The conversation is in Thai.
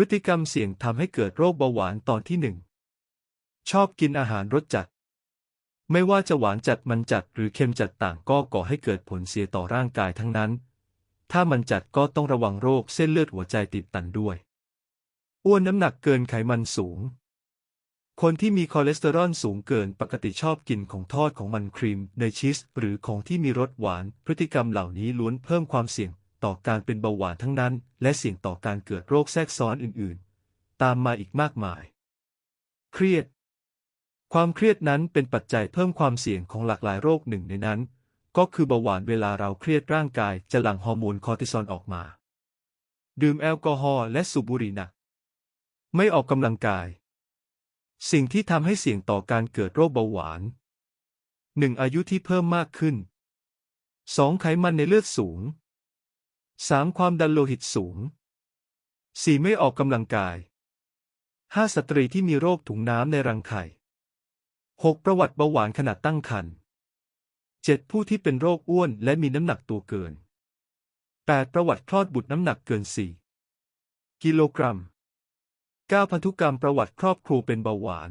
พฤติกรรมเสี่ยงทำให้เกิดโรคเบาหวานตอนที่หนึ่งชอบกินอาหารรสจัด ไม่ว่าจะหวานจัดมันจัดหรือเค็มจัดต่างก็ก่อให้เกิดผลเสียต่อร่างกายทั้งนั้น ถ้ามันจัดก็ต้องระวังโรคเส้นเลือดหัวใจติดตันด้วย อ้วนน้ำหนักเกินไขมันสูง คนที่มีคอเลสเตอรอลสูงเกินปกติชอบกินของทอดของมันครีมเนชีสหรือของที่มีรสหวาน พฤติกรรมเหล่านี้ล้วนเพิ่มความเสี่ยง ต่อการเป็นเบาหวานทั้งนั้น และเสี่ยงต่อการเกิดโรคแทรกซ้อนอื่นๆ ตามมาอีกมากมาย เครียด ความเครียดนั้นเป็นปัจจัยเพิ่มความเสี่ยงของหลากหลายโรคหนึ่งในนั้น ก็คือเบาหวานเวลาเราเครียดร่างกายจะหลั่งฮอร์โมนคอร์ติซอลออกมา ดื่มแอลกอฮอล์และสูบบุหรี่หนัก ไม่ออกกำลังกาย สิ่งที่ทำให้เสี่ยงต่อการเกิดโรคเบาหวาน 1. อายุที่เพิ่มมากขึ้น 2. ไขมันในเลือดสูง 3. ความดันโลหิตสูง 4. ไม่ออกกำลังกาย 5. สตรีที่มีโรคถุงน้ำในรังไข่ 6. ประวัติเบาหวานขณะตั้งครรภ์ 7. ผู้ที่เป็นโรคอ้วนและมีน้ำหนักตัวเกิน 8. ประวัติคลอดบุตรน้ำหนักเกิน 4 กิโลกรัม 9. พันธุกรรมประวัติครอบครัวเป็นเบาหวาน